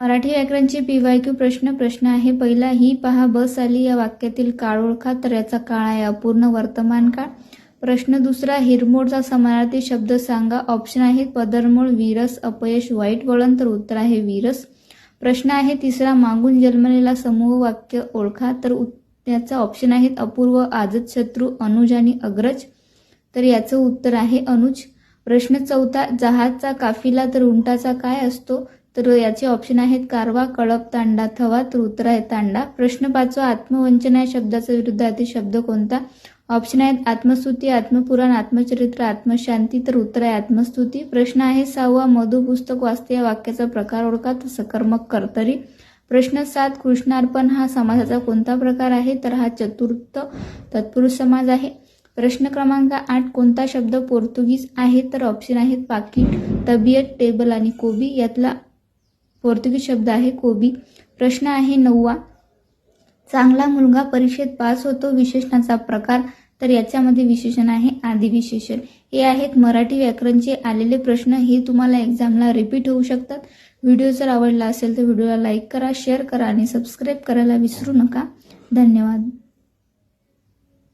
Marathi व्याकरणचे PYQ प्रश्न प्रश्न आहे. पहिला ही पहा बस आली या वाक्यातील काळ ओळखा तर याचा काळ आहे अपूर्ण वर्तमान काळ. प्रश्न दुसरा हिरमोडचा समानार्थी शब्द सांगा. ऑप्शन आहेत पदरमोड विरस अपयश वाईट वळण तर उत्तर आहे विरस. प्रश्न आहे तिसरा मागून जन्मलेला समूह वाक्य ओळखा. तर त्याचा ऑप्शन आहेत अपूर्व आजत शत्रू अनुज आणि अग्रज. तर याचं उत्तर आहे अनुज. प्रश्न चौथा जहाजचा काफिला तर उंटाचा काय असतो? तर याचे ऑप्शन आहेत कारवा कळप तांडा थवा तर उत्तर आहे तांडा. प्रश्न पाचवा आत्मवंचना या शब्दाचा विरुद्धार्थी शब्द कोणता? ऑप्शन आहेत आत्मस्तुती आत्मपुराण आत्मचरित्र आत्मशांती तर उत्तर आहे आत्मस्तुती. प्रश्न आहे सहावा मधु पुस्तक वाचते या वाक्याचा प्रकार ओळखा तर सकर्मक कर्तरी. प्रश्न सात कृष्णार्पण हा समाजाचा कोणता प्रकार आहे? तर हा चतुर्थ तत्पुरुष समाज आहे. प्रश्न क्रमांक आठ कोणता शब्द पोर्तुगीज आहे? तर ऑप्शन आहेत पाकिट तबियत टेबल आणि कोबी. यातला पोर्तुगीज शब्द आहे कोबी. प्रश्न आहे नववा. चांगला मुलगा परीक्षेत पास होतो विशेषणाचा प्रकार तर याच्यामध्ये विशेषण आहे आदी विशेषण हे आहेत मराठी व्याकरणचे आलेले प्रश्न. हे तुम्हाला एक्झामला रिपीट होऊ शकतात. व्हिडिओ जर आवडला असेल तर व्हिडिओला लाईक करा शेअर करा आणि सबस्क्राईब करायला विसरू नका. धन्यवाद.